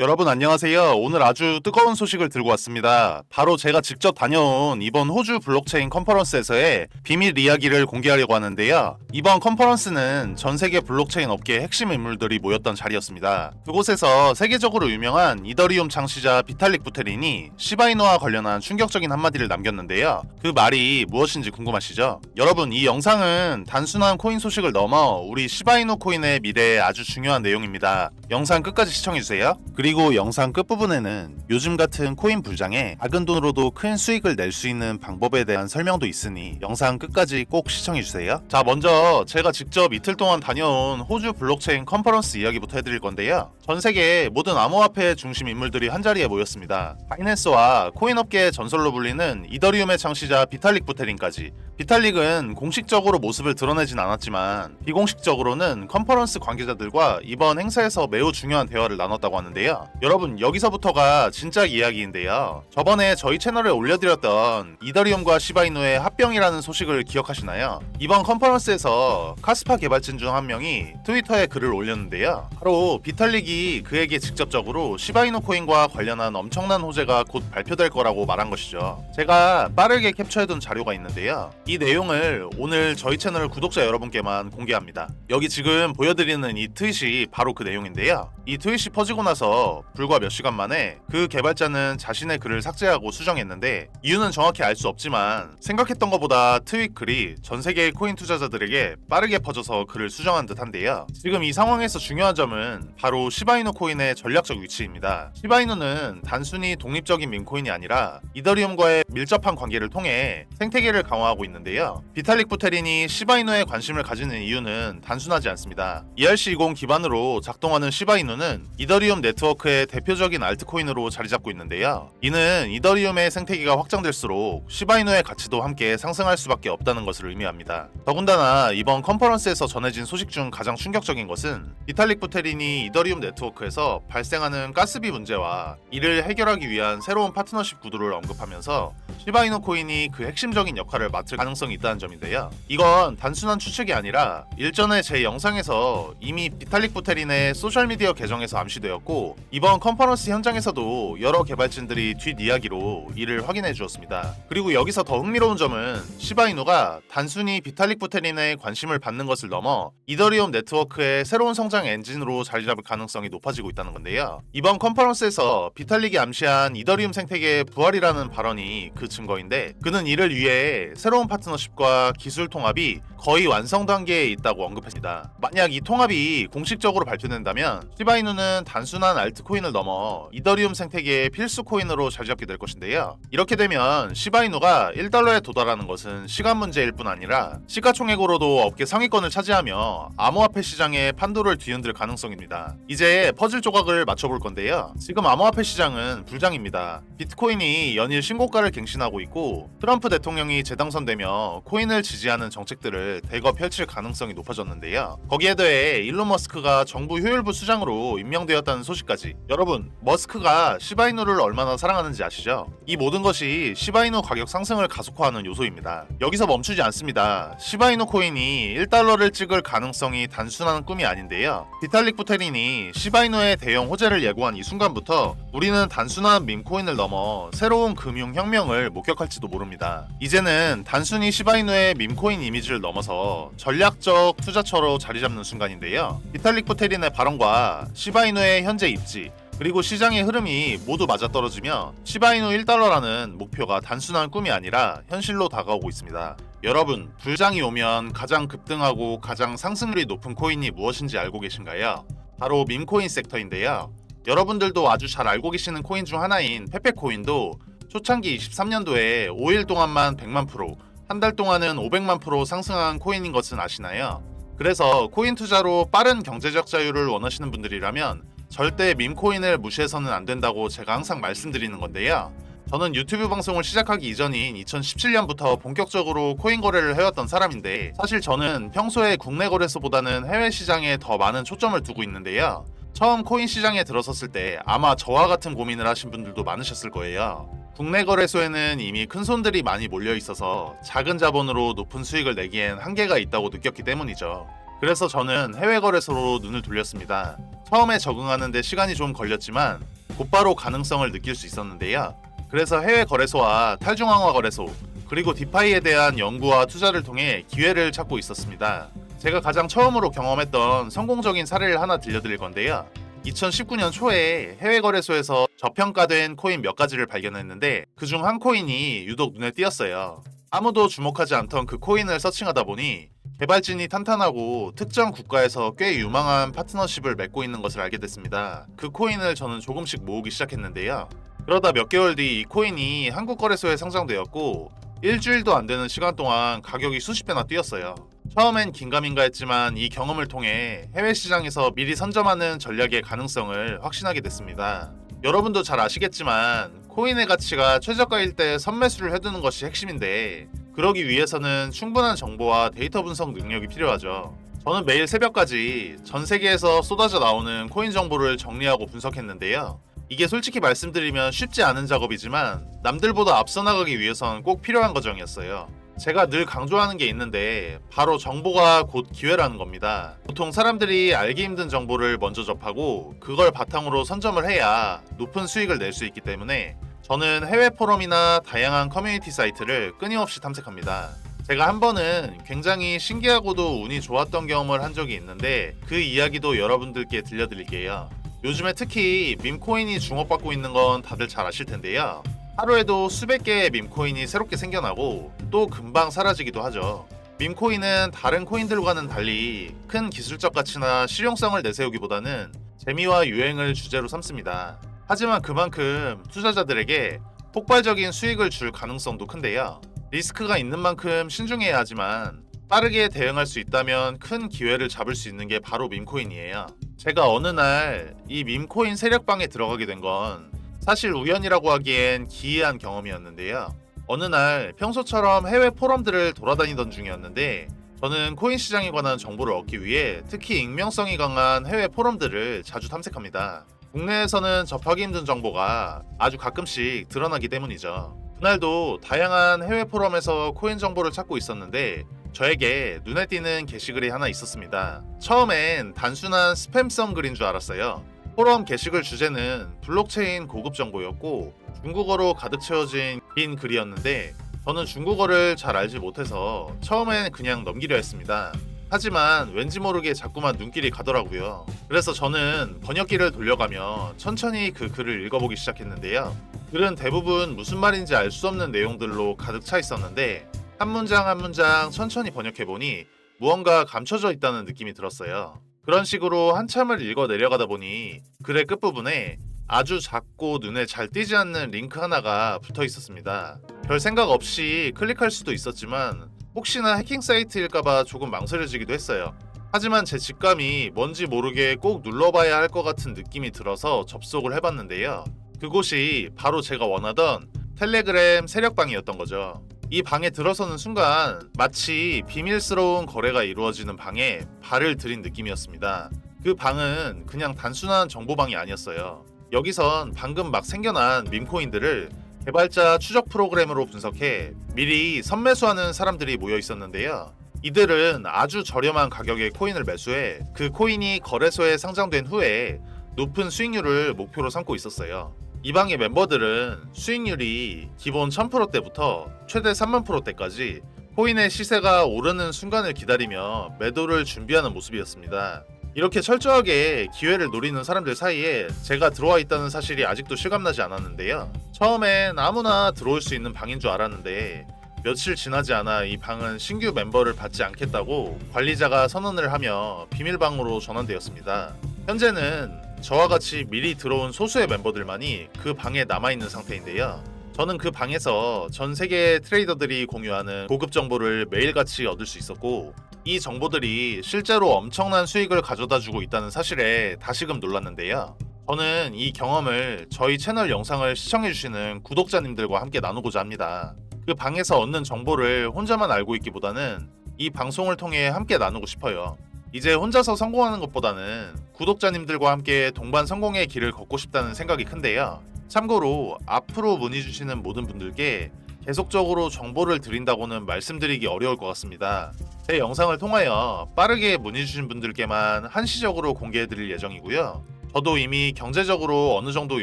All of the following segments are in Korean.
여러분 안녕하세요. 오늘 아주 뜨거운 소식을 들고 왔습니다. 바로 제가 직접 다녀온 이번 호주 블록체인 컨퍼런스에서의 비밀 이야기를 공개하려고 하는데요. 이번 컨퍼런스는 전 세계 블록체인 업계의 핵심 인물들이 모였던 자리였습니다. 그곳에서 세계적으로 유명한 이더리움 창시자 비탈릭 부테린이 시바이노와 관련한 충격적인 한마디를 남겼는데요. 그 말이 무엇인지 궁금하시죠? 여러분 이 영상은 단순한 코인 소식을 넘어 우리 시바이노 코인의 미래에 아주 중요한 내용입니다. 영상 끝까지 시청해주세요. 그리고 영상 끝부분에는 요즘 같은 코인 불장에 작은 돈으로도 큰 수익을 낼 수 있는 방법에 대한 설명도 있으니 영상 끝까지 꼭 시청해주세요. 자, 먼저 제가 직접 이틀 동안 다녀온 호주 블록체인 컨퍼런스 이야기부터 해드릴 건데요. 전 세계 모든 암호화폐 중심 인물들이 한자리에 모였습니다. 바이낸스와 코인 업계의 전설로 불리는 이더리움의 창시자 비탈릭 부테린까지 비탈릭은 공식적으로 모습을 드러내진 않았지만 비공식적으로는 컨퍼런스 관계자들과 이번 행사에서 매우 중요한 대화를 나눴다고 하는데요. 여러분 여기서부터가 진짜 이야기인데요. 저번에 저희 채널에 올려드렸던 이더리움과 시바이노의 합병이라는 소식을 기억하시나요? 이번 컨퍼런스에서 카스파 개발진 중 한 명이 트위터에 글을 올렸는데요. 바로 비탈릭이 그에게 직접적으로 시바이노 코인과 관련한 엄청난 호재가 곧 발표될 거라고 말한 것이죠. 제가 빠르게 캡처해둔 자료가 있는데요. 이 내용을 오늘 저희 채널 구독자 여러분께만 공개합니다. 여기 지금 보여드리는 이 트윗이 바로 그 내용인데요. 이 트윗이 퍼지고 나서 불과 몇 시간 만에 그 개발자는 자신의 글을 삭제하고 수정했는데 이유는 정확히 알 수 없지만 생각했던 것보다 트윗 글이 전 세계의 코인 투자자들에게 빠르게 퍼져서 글을 수정한 듯한데요. 지금 이 상황에서 중요한 점은 바로 시바이노 코인의 전략적 위치입니다. 시바이노는 단순히 독립적인 민코인이 아니라 이더리움과의 밀접한 관계를 통해 생태계를 강화하고 있는데요. 비탈릭 부테린이 시바이노에 관심을 가지는 이유는 단순하지 않습니다. ERC20 기반으로 작동하는 시바이노는 이더리움 네트워크의 대표적인 알트코인으로 자리 잡고 있는데요. 이는 이더리움의 생태계가 확장될수록 시바이노의 가치도 함께 상승할 수밖에 없다는 것을 의미합니다. 더군다나 이번 컨퍼런스에서 전해진 소식 중 가장 충격적인 것은 비탈릭 부테린이 이더리움 네트워크에서 발생하는 가스비 문제와 이를 해결하기 위한 새로운 파트너십 구도를 언급하면서 시바이노 코인이 그 핵심적인 역할을 맡을 가능성이 있다는 점인데요. 이건 단순한 추측이 아니라 일전에 제 영상에서 이미 비탈릭 부테린의 소셜미디어 계정 에서 암시되었고 이번 컨퍼런스 현장에서도 여러 개발진들이 뒷이야기로 이를 확인해 주었습니다. 그리고 여기서 더 흥미로운 점은 시바이노가 단순히 비탈릭 부테린에 관심을 받는 것을 넘어 이더리움 네트워크의 새로운 성장 엔진으로 자리 잡을 가능성이 높아지고 있다는 건데요. 이번 컨퍼런스에서 비탈릭이 암시한 이더리움 생태계의 부활이라는 발언이 그 증거인데 그는 이를 위해 새로운 파트너십과 기술 통합이 거의 완성 단계에 있다고 언급했습니다. 만약 이 통합이 공식적으로 발표된다면 시바이 누는 단순한 알트코인을 넘어 이더리움 생태계의 필수 코인으로 자리 잡게 될 것인데요. 이렇게 되면 시바이누가 1달러에 도달하는 것은 시간 문제일 뿐 아니라 시가총액으로도 업계 상위권을 차지하며 암호화폐 시장의 판도를 뒤흔들 가능성입니다. 이제 퍼즐 조각을 맞춰볼 건데요. 지금 암호화폐 시장은 불장입니다. 비트코인이 연일 신고가를 갱신하고 있고 트럼프 대통령이 재당선되며 코인을 지지하는 정책들을 대거 펼칠 가능성이 높아졌는데요. 거기에 더해 일론 머스크가 정부 효율부 수장으로 임명되었다는 소식까지 여러분 머스크가 시바이누를 얼마나 사랑하는지 아시죠? 이 모든 것이 시바이누 가격 상승을 가속화하는 요소입니다. 여기서 멈추지 않습니다. 시바이누 코인이 1달러를 찍을 가능성이 단순한 꿈이 아닌데요. 비탈릭 부테린이 시바이누의 대형 호재를 예고한 이 순간부터 우리는 단순한 밈코인을 넘어 새로운 금융 혁명을 목격할지도 모릅니다. 이제는 단순히 시바이누의 밈코인 이미지를 넘어서 전략적 투자처로 자리 잡는 순간인데요. 비탈릭 부테린의 발언과 시바이누의 현재 입지 그리고 시장의 흐름이 모두 맞아떨어지며 시바이누 1달러라는 목표가 단순한 꿈이 아니라 현실로 다가오고 있습니다. 여러분, 불장이 오면 가장 급등하고 가장 상승률이 높은 코인이 무엇인지 알고 계신가요? 바로 밈코인 섹터인데요. 여러분들도 아주 잘 알고 계시는 코인 중 하나인 페페코인도 초창기 23년도에 5일 동안만 100만 프로, 한 달 동안은 500만 프로 상승한 코인인 것은 아시나요? 그래서 코인 투자로 빠른 경제적 자유를 원하시는 분들이라면 절대 밈코인을 무시해서는 안 된다고 제가 항상 말씀드리는 건데요. 저는 유튜브 방송을 시작하기 이전인 2017년부터 본격적으로 코인 거래를 해왔던 사람인데 사실 저는 평소에 국내 거래소보다는 해외 시장에 더 많은 초점을 두고 있는데요. 처음 코인 시장에 들어섰을 때 아마 저와 같은 고민을 하신 분들도 많으셨을 거예요. 국내 거래소에는 이미 큰 손들이 많이 몰려 있어서 작은 자본으로 높은 수익을 내기엔 한계가 있다고 느꼈기 때문이죠. 그래서 저는 해외 거래소로 눈을 돌렸습니다. 처음에 적응하는데 시간이 좀 걸렸지만 곧바로 가능성을 느낄 수 있었는데요. 그래서 해외 거래소와 탈중앙화 거래소 그리고 디파이에 대한 연구와 투자를 통해 기회를 찾고 있었습니다. 제가 가장 처음으로 경험했던 성공적인 사례를 하나 들려드릴 건데요. 2019년 초에 해외 거래소에서 저평가된 코인 몇 가지를 발견했는데 그중 한 코인이 유독 눈에 띄었어요. 아무도 주목하지 않던 그 코인을 서칭하다 보니 개발진이 탄탄하고 특정 국가에서 꽤 유망한 파트너십을 맺고 있는 것을 알게 됐습니다. 그 코인을 저는 조금씩 모으기 시작했는데요. 그러다 몇 개월 뒤 이 코인이 한국 거래소에 상장되었고 일주일도 안 되는 시간 동안 가격이 수십 배나 뛰었어요. 처음엔 긴가민가 했지만 이 경험을 통해 해외 시장에서 미리 선점하는 전략의 가능성을 확신하게 됐습니다. 여러분도 잘 아시겠지만 코인의 가치가 최저가일 때 선매수를 해두는 것이 핵심인데 그러기 위해서는 충분한 정보와 데이터 분석 능력이 필요하죠. 저는 매일 새벽까지 전 세계에서 쏟아져 나오는 코인 정보를 정리하고 분석했는데요. 이게 솔직히 말씀드리면 쉽지 않은 작업이지만 남들보다 앞서 나가기 위해선 꼭 필요한 과정이었어요. 제가 늘 강조하는 게 있는데 바로 정보가 곧 기회라는 겁니다. 보통 사람들이 알기 힘든 정보를 먼저 접하고 그걸 바탕으로 선점을 해야 높은 수익을 낼 수 있기 때문에 저는 해외 포럼이나 다양한 커뮤니티 사이트를 끊임없이 탐색합니다. 제가 한 번은 굉장히 신기하고도 운이 좋았던 경험을 한 적이 있는데 그 이야기도 여러분들께 들려드릴게요. 요즘에 특히 밈코인이 주목받고 있는 건 다들 잘 아실 텐데요. 하루에도 수백 개의 밈코인이 새롭게 생겨나고 또 금방 사라지기도 하죠. 밈코인은 다른 코인들과는 달리 큰 기술적 가치나 실용성을 내세우기보다는 재미와 유행을 주제로 삼습니다. 하지만 그만큼 투자자들에게 폭발적인 수익을 줄 가능성도 큰데요. 리스크가 있는 만큼 신중해야 하지만 빠르게 대응할 수 있다면 큰 기회를 잡을 수 있는 게 바로 밈코인이에요. 제가 어느 날 이 밈코인 세력방에 들어가게 된 건 사실 우연이라고 하기엔 기이한 경험이었는데요. 어느 날 평소처럼 해외 포럼들을 돌아다니던 중이었는데 저는 코인 시장에 관한 정보를 얻기 위해 특히 익명성이 강한 해외 포럼들을 자주 탐색합니다. 국내에서는 접하기 힘든 정보가 아주 가끔씩 드러나기 때문이죠. 그날도 다양한 해외 포럼에서 코인 정보를 찾고 있었는데 저에게 눈에 띄는 게시글이 하나 있었습니다. 처음엔 단순한 스팸성 글인 줄 알았어요. 포럼 게시글 주제는 블록체인 고급 정보였고 중국어로 가득 채워진 긴 글이었는데 저는 중국어를 잘 알지 못해서 처음엔 그냥 넘기려 했습니다. 하지만 왠지 모르게 자꾸만 눈길이 가더라고요. 그래서 저는 번역기를 돌려가며 천천히 그 글을 읽어보기 시작했는데요. 글은 대부분 무슨 말인지 알 수 없는 내용들로 가득 차 있었는데 한 문장 한 문장 천천히 번역해보니 무언가 감춰져 있다는 느낌이 들었어요. 그런 식으로 한참을 읽어 내려가다 보니 글의 끝부분에 아주 작고 눈에 잘 띄지 않는 링크 하나가 붙어 있었습니다. 별 생각 없이 클릭할 수도 있었지만 혹시나 해킹 사이트일까봐 조금 망설여지기도 했어요. 하지만 제 직감이 뭔지 모르게 꼭 눌러봐야 할 것 같은 느낌이 들어서 접속을 해봤는데요. 그곳이 바로 제가 원하던 텔레그램 세력방이었던 거죠. 이 방에 들어서는 순간 마치 비밀스러운 거래가 이루어지는 방에 발을 들인 느낌이었습니다. 그 방은 그냥 단순한 정보방이 아니었어요. 여기선 방금 막 생겨난 밈코인들을 개발자 추적 프로그램으로 분석해 미리 선매수하는 사람들이 모여 있었는데요. 이들은 아주 저렴한 가격의 코인을 매수해 그 코인이 거래소에 상장된 후에 높은 수익률을 목표로 삼고 있었어요. 이 방의 멤버들은 수익률이 기본 1000%대부터 최대 3만 프로대까지 코인의 시세가 오르는 순간을 기다리며 매도를 준비하는 모습이었습니다. 이렇게 철저하게 기회를 노리는 사람들 사이에 제가 들어와 있다는 사실이 아직도 실감나지 않았는데요. 처음엔 아무나 들어올 수 있는 방인 줄 알았는데 며칠 지나지 않아 이 방은 신규 멤버를 받지 않겠다고 관리자가 선언을 하며 비밀방으로 전환되었습니다. 현재는 저와 같이 미리 들어온 소수의 멤버들만이 그 방에 남아있는 상태인데요. 저는 그 방에서 전 세계 트레이더들이 공유하는 고급 정보를 매일같이 얻을 수 있었고 이 정보들이 실제로 엄청난 수익을 가져다 주고 있다는 사실에 다시금 놀랐는데요. 저는 이 경험을 저희 채널 영상을 시청해주시는 구독자님들과 함께 나누고자 합니다. 그 방에서 얻는 정보를 혼자만 알고 있기보다는 이 방송을 통해 함께 나누고 싶어요. 이제 혼자서 성공하는 것보다는 구독자님들과 함께 동반 성공의 길을 걷고 싶다는 생각이 큰데요. 참고로 앞으로 문의 주시는 모든 분들께 계속적으로 정보를 드린다고는 말씀드리기 어려울 것 같습니다. 제 영상을 통하여 빠르게 문의 주신 분들께만 한시적으로 공개해 드릴 예정이고요. 저도 이미 경제적으로 어느 정도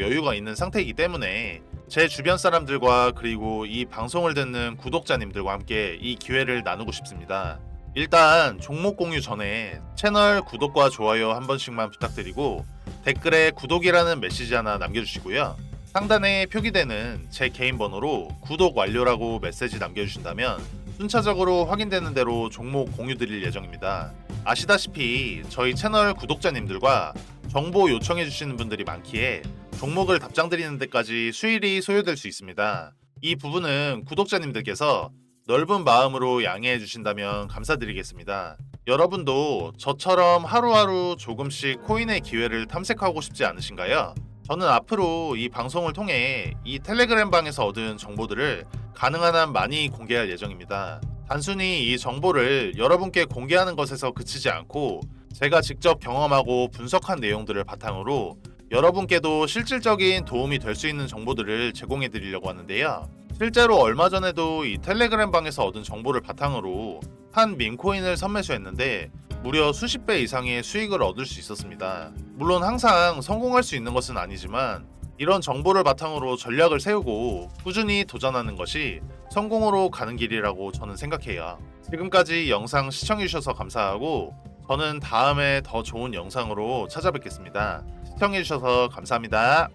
여유가 있는 상태이기 때문에 제 주변 사람들과 그리고 이 방송을 듣는 구독자님들과 함께 이 기회를 나누고 싶습니다. 일단 종목 공유 전에 채널 구독과 좋아요 한 번씩만 부탁드리고 댓글에 구독이라는 메시지 하나 남겨주시고요. 상단에 표기되는 제 개인 번호로 구독 완료라고 메시지 남겨주신다면 순차적으로 확인되는 대로 종목 공유 드릴 예정입니다. 아시다시피 저희 채널 구독자님들과 정보 요청해 주시는 분들이 많기에 종목을 답장 드리는 데까지 수일이 소요될 수 있습니다. 이 부분은 구독자님들께서 넓은 마음으로 양해해 주신다면 감사드리겠습니다. 여러분도 저처럼 하루하루 조금씩 코인의 기회를 탐색하고 싶지 않으신가요? 저는 앞으로 이 방송을 통해 이 텔레그램 방에서 얻은 정보들을 가능한 한 많이 공개할 예정입니다. 단순히 이 정보를 여러분께 공개하는 것에서 그치지 않고 제가 직접 경험하고 분석한 내용들을 바탕으로 여러분께도 실질적인 도움이 될 수 있는 정보들을 제공해 드리려고 하는데요. 실제로 얼마 전에도 이 텔레그램 방에서 얻은 정보를 바탕으로 한 민코인을 선매수했는데 무려 수십 배 이상의 수익을 얻을 수 있었습니다. 물론 항상 성공할 수 있는 것은 아니지만 이런 정보를 바탕으로 전략을 세우고 꾸준히 도전하는 것이 성공으로 가는 길이라고 저는 생각해요. 지금까지 영상 시청해주셔서 감사하고 저는 다음에 더 좋은 영상으로 찾아뵙겠습니다. 시청해주셔서 감사합니다.